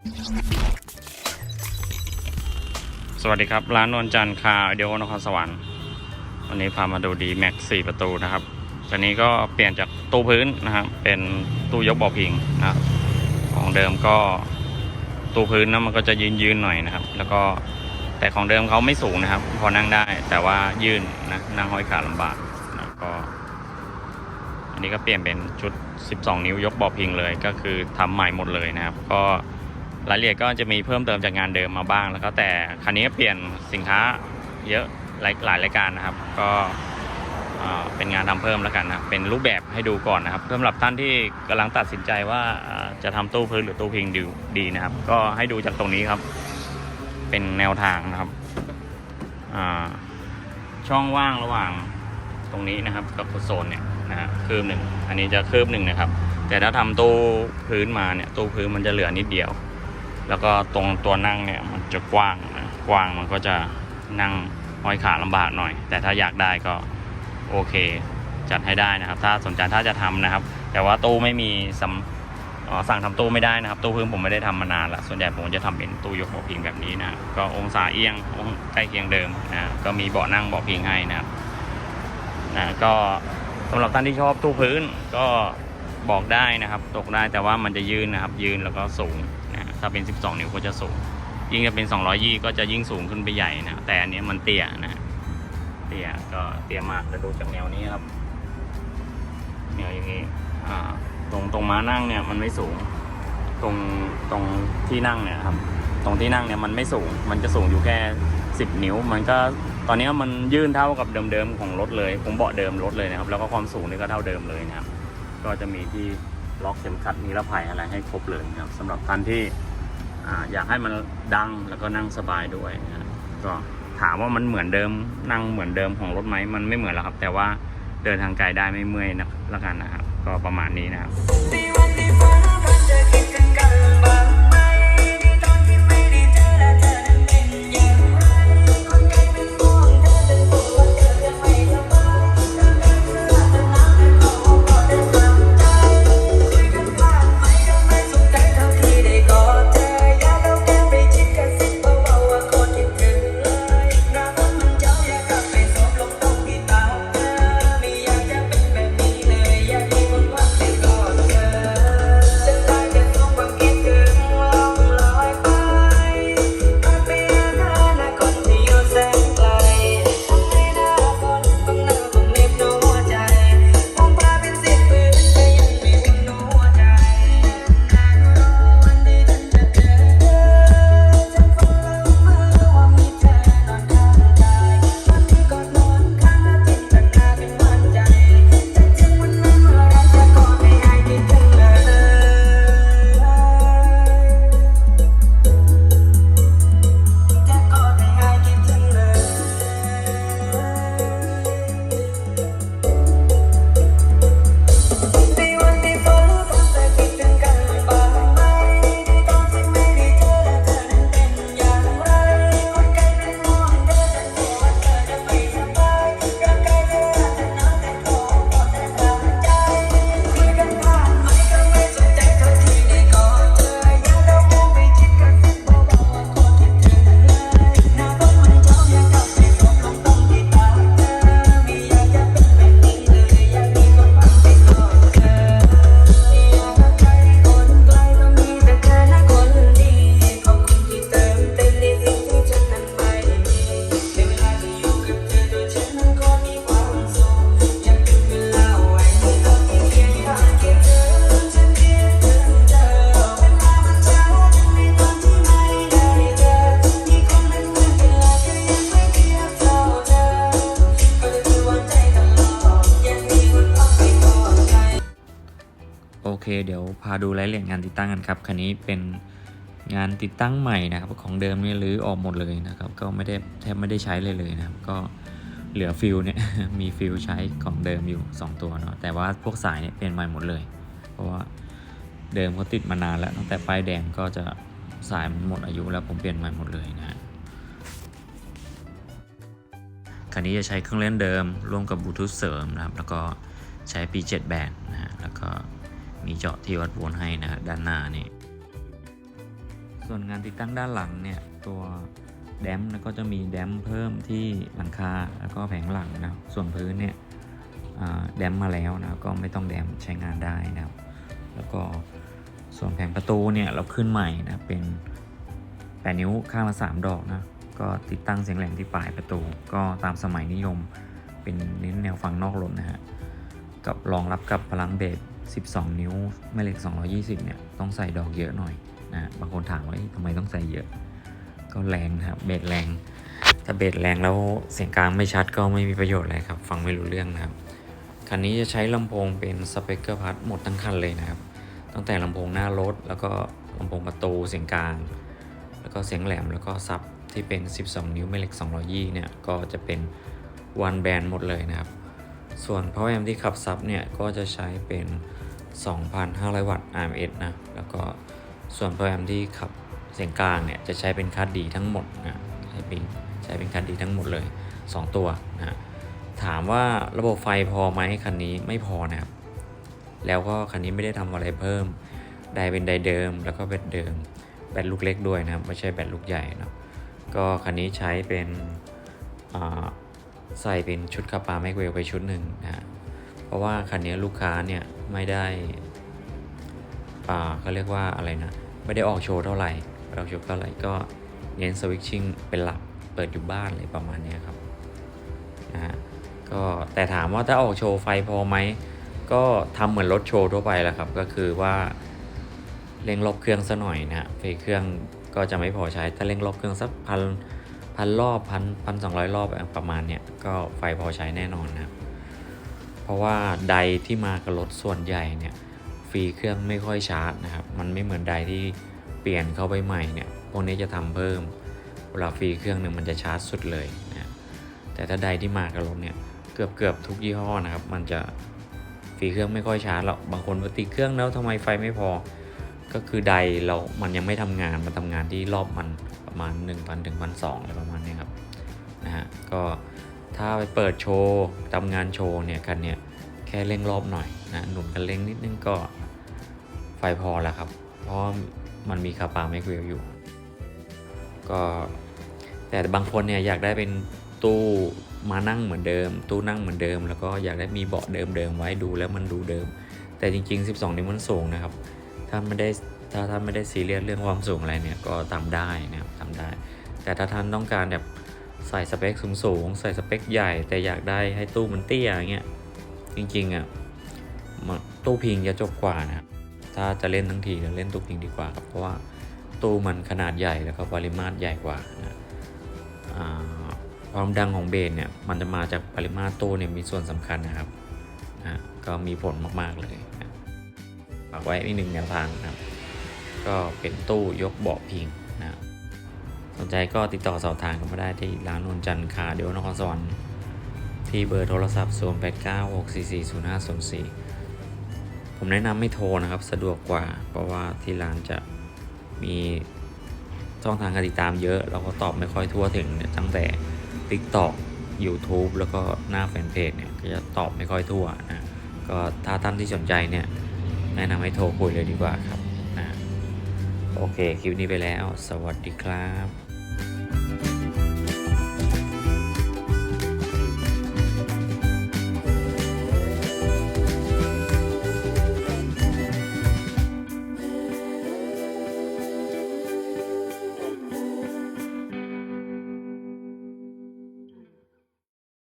สวัสดีครับ ร้านนวลจันทร์คาเดียวนครสวรรค์ วันนี้พามาดูดีแม็กสี่ประตูนะครับตอนนี้ก็เปลี่ยนจากตู้พื้นนะครับ เป็นตู้ยกเบาะพิงนะครับ ของเดิมก็ตู้พื้นนะมันก็จะยืนยืนหน่อยนะครับ แล้วก็แต่ของเดิมเขาไม่สูงนะครับ พอนั่งได้แต่ว่ายืนนะนั่งห้อยขาลำบากนะก็อันนี้ก็เปลี่ยนเป็นชุด 12 นิ้วยกเบาะพิงเลย ก็คือทำใหม่หมดเลยนะครับ ก็ รายละเอียดก็จะมีเพิ่มเติมจากงานเดิมมาบ้าง แล้วก็แต่คันนี้เปลี่ยนสินค้าเยอะหลายหลายรายการนะครับ ก็เป็นงานทำเพิ่มแล้วกันนะเป็นรูปแบบให้ดูก่อนนะครับสำหรับท่านที่กำลังตัดสินใจว่าจะทำตู้พื้นหรือตู้พิงดีดีนะครับ ก็ให้ดูจากตรงนี้ครับ เป็นแนวทางนะครับช่องว่างระหว่างตรงนี้นะครับกับโซนเนี่ยนะคืบหนึ่งอันนี้จะคืบหนึ่งนะครับ แต่ถ้าทำตู้พื้นมาเนี่ยตู้พื้นมันจะเหลือนิดเดียว แล้วก็ตรงตัวนั่งเนี่ยมันจะกว้างนะกว้างมันก็จะนั่งห้อยขาลำบากหน่อย แต่ถ้าอยากได้ก็โอเค จัดให้ได้นะครับ ถ้าสนใจถ้าจะทำนะครับ แต่ว่าตู้ไม่มีสำอ๋อสั่งทำตู้ไม่ได้นะครับ ตู้พื้นผมไม่ได้ทำมานานละส่วนใหญ่ผมจะทำเป็นตู้ยกเบาะพิงแบบนี้นะก็องศาเอียงองใกล้เคียงเดิมนะก็มีเบาะนั่งเบาะพิงให้นะครับนะก็สำหรับท่านที่ชอบตู้พื้นก็บอกได้นะครับ ตกได้แต่ว่ามันจะยืนนะครับ ยืนแล้วก็สูง ถ้าเป็น 12 นิ้วก็จะสูง ยิ่งจะเป็น 200ยี่ก็จะยิ่งสูงขึ้นไปใหญ่นะ แต่อันนี้มันเตี้ยนะเตี้ยก็เตี้ยมากจะดูจากแนวนี้ครับ แนวอย่างนี้อ่าตรงตรงม้านั่งเนี่ยมันไม่สูง ตรงตรงที่นั่งเนี่ยครับ ตรงที่นั่งเนี่ยมันไม่สูง มันจะสูงอยู่แค่ 10 นิ้ว มันก็ตอนนี้มันยื่นเท่ากับเดิมๆของรถเลยผมเบาะเดิมรถเลยนะครับ แล้วก็ความสูงนี่ก็เท่าเดิมเลยนะครับ ก็จะมีที่ล็อกเข็มขัดนิรภัยอะไรให้ครบเลยนะครับสำหรับท่านที่ อยากให้มันดังแล้วก็นั่งสบายด้วยนะก็ถามว่ามันเหมือนเดิมนั่งเหมือนเดิมของรถไหมมันไม่เหมือนแล้วครับ แต่ว่าเดินทางไกลได้ไม่เมื่อยนะละกันนะครับ ก็ประมาณนี้นะครับ พาดูรายละเอียดงานติดตั้งกันครับ คันนี้เป็นงานติดตั้งใหม่นะครับ ของเดิมเนี่ยรื้อออกหมดเลยนะครับ ก็ไม่ได้แทบไม่ได้ใช้เลยเลยนะครับ ก็เหลือฟิลเนี่ยมีฟิลใช้ของเดิมอยู่ 2 ตัวเนาะ แต่ว่าพวกสายเนี่ยเปลี่ยนใหม่หมดเลย เพราะว่าเดิมเขาติดมานานแล้วตั้งแต่ป้ายแดงก็จะสายมันหมดอายุแล้วผมเปลี่ยนใหม่หมดเลยนะฮะคันนี้จะใช้เครื่องเล่นเดิมร่วมกับบลูทูธเสริมนะครับ แล้วก็ใช้ P7 แบนนะฮะแล้วก็ มีเจาะที่วัดโวลต์ให้นะฮะด้านหน้านี่ส่วนงานติดตั้งด้านหลังเนี่ยตัวแดมแล้วก็จะมีแดมเพิ่มที่หลังคาแล้วก็แผงหลังนะส่วนพื้นเนี่ยแดมมาแล้วนะก็ไม่ต้องแดมใช้งานได้นะครับ แล้วก็ส่วนแผงประตูเนี่ยเราขึ้นใหม่นะเป็น8นิ้วข้างละ3ดอกนะก็ติดตั้งเสียงแหลมที่ปลายประตู ก็ตามสมัยนิยมเป็นเน้นแนวฟังนอกลมนะฮะกับรองรับกับพลังเบส 12 นิ้วแม่เหล็ก 220 เนี่ย ต้องใส่ดอกเยอะหน่อยนะบางคนถามว่าทำไมต้องใส่เยอะ ก็แรงนะครับเบสแรง ถ้าเบสแรงแล้วเสียงกลางไม่ชัดก็ไม่มีประโยชน์อะไรครับ ฟังไม่รู้เรื่องนะครับ คันนี้จะใช้ลำโพงเป็นสเปกเกอร์พัดหมดทั้งคันเลยนะครับ ตั้งแต่ลำโพงหน้ารถ แล้วก็ลำโพงประตูเสียงกลาง แล้วก็เสียงแหลมแล้วก็ซับที่เป็น 12 นิ้วแม่เหล็ก 220 เนี่ยก็จะเป็นวันแบนหมดเลยนะครับ ส่วน power amp ที่ขับซับเนี่ย ก็จะใช้เป็น 2,500 วัตต์ RMS นะ แล้วก็ส่วน power amp ที่ขับเสียงกลางเนี่ย จะใช้เป็นคัดดีทั้งหมดนะใช้เป็นใช้เป็นคัดดีทั้งหมดเลย 2 ตัวนะถามว่าระบบไฟพอไหมคันนี้ไม่พอนะครับ แล้วก็คันนี้ไม่ได้ทำอะไรเพิ่มไดเป็นไดเดิม แล้วก็แบตเดิม แบตลูกเล็กด้วยนะครับ ไม่ใช่แบตลูกใหญ่นะก็คันนี้ใช้เป็นอ่า ใส่เป็นชุดคาปาแมกเวลไปชุดหนึ่งนะฮะเพราะว่าคันนี้ลูกค้าเนี่ยไม่ได้อ่าเขาเรียกว่าอะไรนะ ไม่ได้ออกโชว์เท่าไหร่ไม่ได้ออกโชว์เท่าไหร่ก็เน้นสวิตชิ่งเป็นหลักเปิดอยู่บ้านเลยประมาณนี้ครับนะฮะก็แต่ถามว่าถ้าออกโชว์ไฟพอไหมก็ทำเหมือนรถโชว์ทั่วไปแหละครับ ก็คือว่าเร่งรอบเครื่องซะหน่อยนะไฟเครื่องก็จะไม่พอใช้ถ้าเร่งรอบเครื่องสักพัน พันรอบพันพันสองร้อยรอบประมาณเนี้ยก็ไฟพอใช้แน่นอนนะครับ เพราะว่าไดที่มากับรถส่วนใหญ่เนี่ยฟรีเครื่องไม่ค่อยชาร์จนะครับ มันไม่เหมือนไดที่เปลี่ยนเข้าไปใหม่เนี่ยพวกนี้จะทำเพิ่มเวลาฟรีเครื่องหนึ่งมันจะชาร์จสุดเลยนะแต่ถ้าไดที่มากับรถเนี่ยเกือบเกือบทุกยี่ห้อนะครับ มันจะฟรีเครื่องไม่ค่อยชาร์จหรอกบางคนติดเครื่องแล้วทำไมไฟไม่พอ ก็คือใดเรา มันยังไม่ทำงานมันทำงานที่รอบมัน มาณ 1,000ถึง1,200อะไรประมาณนี้ครับนะฮะก็ถ้าไปเปิดโชว์ทำงานโชว์เนี่ยกันเนี่ยแค่เร่งรอบหน่อยนะหนุนกันเร่งนิดนึงก็ไฟพอแล้วครับ เพราะมันมีคาปาไมกเวลอยู่ ก็แต่บางคนเนี่ยอยากได้เป็นตู้มานั่งเหมือนเดิม ตู้นั่งเหมือนเดิม แล้วก็อยากได้มีเบาะเดิมๆไว้ดูแล้วมันดูเดิม แต่จริง ๆ 12 นิ้วมันสูงนะครับ ถ้าไม่ได้ ถ้าท่านไม่ได้ซีเรียสเรื่องความสูงอะไรเนี่ยก็ทำได้นะครับทำได้ แต่ถ้าท่านต้องการแบบใส่สเปคสูงๆใส่สเปคใหญ่ แต่อยากได้ให้ตู้มันเตี้ยอย่างเงี้ยจริงๆอะตู้พิงจะจบกว่านะครับถ้าจะเล่นทั้งทีจะเล่นตู้พิงดีกว่าครับเพราะว่าตู้มันขนาดใหญ่แล้วก็ปริมาตรใหญ่กว่านะความดังของเบสเนี่ยมันจะมาจากปริมาตรตู้เนี่ยมีส่วนสำคัญนะครับนะก็มีผลมากๆเลยนะฝากไว้อีกหนึ่งแนวทางนะครับ ก็เป็นตู้ยกเบาะพิงนะสนใจก็ติดต่อสอบถามกันมาได้ที่ร้านนนจันทร์คาเดียวนครสวรรค์ที่เบอร์โทรศัพท์ 0 8 9 6 4 4 0 5 0 4 ผมแนะนำไม่โทรนะครับ สะดวกกว่า เพราะว่าที่ร้านจะมีช่องทางการติดตามเยอะ เราก็ตอบไม่ค่อยทั่วถึงเนี่ยตั้งแต่ TikTok YouTube แล้วก็หน้าแฟนเพจเนี่ยก็จะตอบไม่ค่อยทั่วนะ ก็ถ้าท่านที่สนใจเนี่ย แนะนำให้โทรคุยเลยดีกว่าครับ โอเค คลิปนี้ไปแล้ว สวัสดีครับ